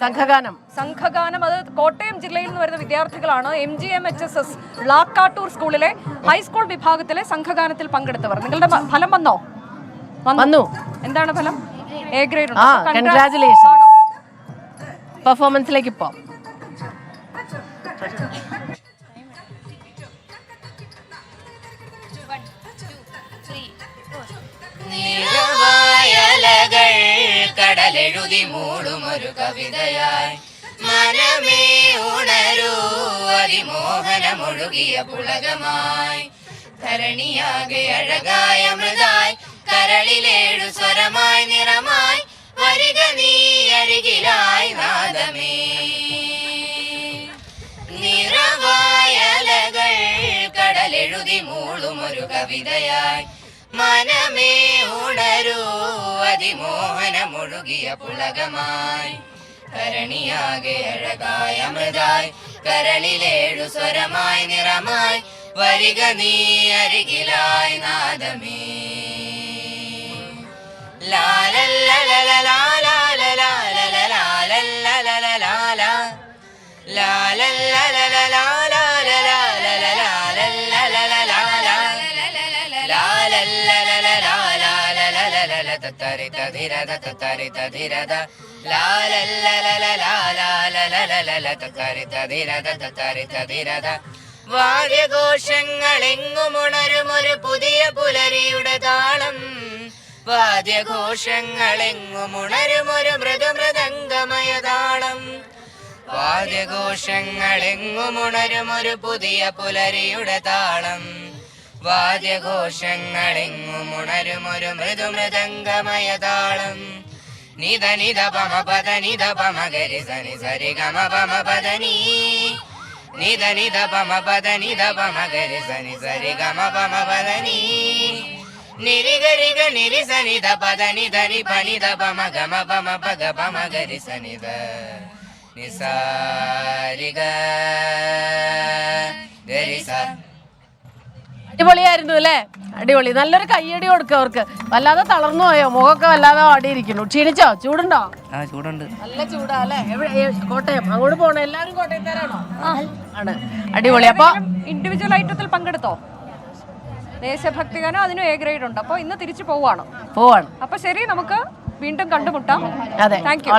സംഘഗാനം. സംഘഗാനം അത് കോട്ടയം ജില്ലയിൽ നിന്ന് വരുന്ന വിദ്യാർത്ഥികളാണ്. M G M H S S Lakkattoor സ്കൂളിലെ ഹൈസ്കൂൾ വിഭാഗത്തിലെ സംഘഗാനത്തിൽ പങ്കെടുത്തവർ. നിങ്ങളുടെ ഫലം വന്നോ? വന്നു. എന്താണ് ഫലം? എ ഗ്രേഡ് ആ കൺഗ്രാചുലേഷൻ പെർഫോമൻസിലേക്ക് ഇപ്പോ നിറവായലകൾ കടലെഴുതി ഒരു കവിതയായി. മനമേ ഉണരൂ അതിമോഹനമൊഴുകിയ പുളകമായി. ധരണിയാകെ അഴകായ മൃതായി കരളിലേഴു സ്വരമായി നിറമായി. വരിക നീ അരികിലായി നാദമേ. നിറവായലകൾ കടലെഴുതി മൂളും ഒരു കവിതയായി. മനമേ ഉണരൂ അതിമോഹനമൊഴുകിയ പുളകമായി. കരണിയാകെ അഴകായ അമൃതായി കരളിലേഴു സ്വരമായി നിറമായി വരിക നീ അരികിലായി നാദമേ. വാദ്യഘോഷങ്ങളെങ്ങും എങ്ങുമുണരുമൊരു പുതിയ പുലരിയുടെ താളം വാദ്യഘോഷങ്ങളെങ്ങും മൃദു മൃദുമൃദംഗമയ താളം വാദ്യഘോഷങ്ങളെങ്ങും എങ്ങുമുണരുമൊരു പുതിയ പുലരിയുടെ താളം വാദ്യഘോഷങ്ങളെങ്ങും ഉണരുമൊരു മൃദുമൃദംഗമയ താളം നിധ നിധ പമ പദ നിത പമ ഗരി സനി സരി ഗമ പമ പദ നീ നിത നിത പമ പദ നിത പമ ഗരി സനി സരി ഗമ പമ പദ നീ ഗരി ഗ നിരി സനി ധ പദ നി ധ നി പ നി ധ പമ ഗമ പമ പഗ പമ ഗരി സനി ധ നി സാ രി ഗ ഗരി സ അടിപൊളിയായിരുന്നു അല്ലേ? അടിപൊളി. നല്ലൊരു കയ്യടി കൊടുക്കുക അവർക്ക്. വല്ലാതെ തളർന്നു പോയോ? മുഖമൊക്കെ വല്ലാതെ വാടിയിരിക്കുന്നു. ക്ഷീണിച്ചോ? ചൂടുണ്ടോ? ചൂടുണ്ട്. നല്ല ചൂടാ അല്ലേ? കോട്ടയം. അങ്ങോട്ട് പോണേ. എല്ലാവരും കോട്ടയത്തേരാണോ ആണ്. അടിപൊളി. അപ്പൊ ഇൻഡിവിജ്വൽ ഐറ്റത്തിൽ പങ്കെടുത്തോ? ദേശഭക്തിഗാനം അതിനും എ ഗ്രേഡ് ഉണ്ട്. അപ്പോൾ ഇന്ന് തിരിച്ചു പോവാണ്. പോവാണ്. അപ്പൊ ശരി നമുക്ക് വീണ്ടും കണ്ടുമുട്ടാം. അതെ. Thank you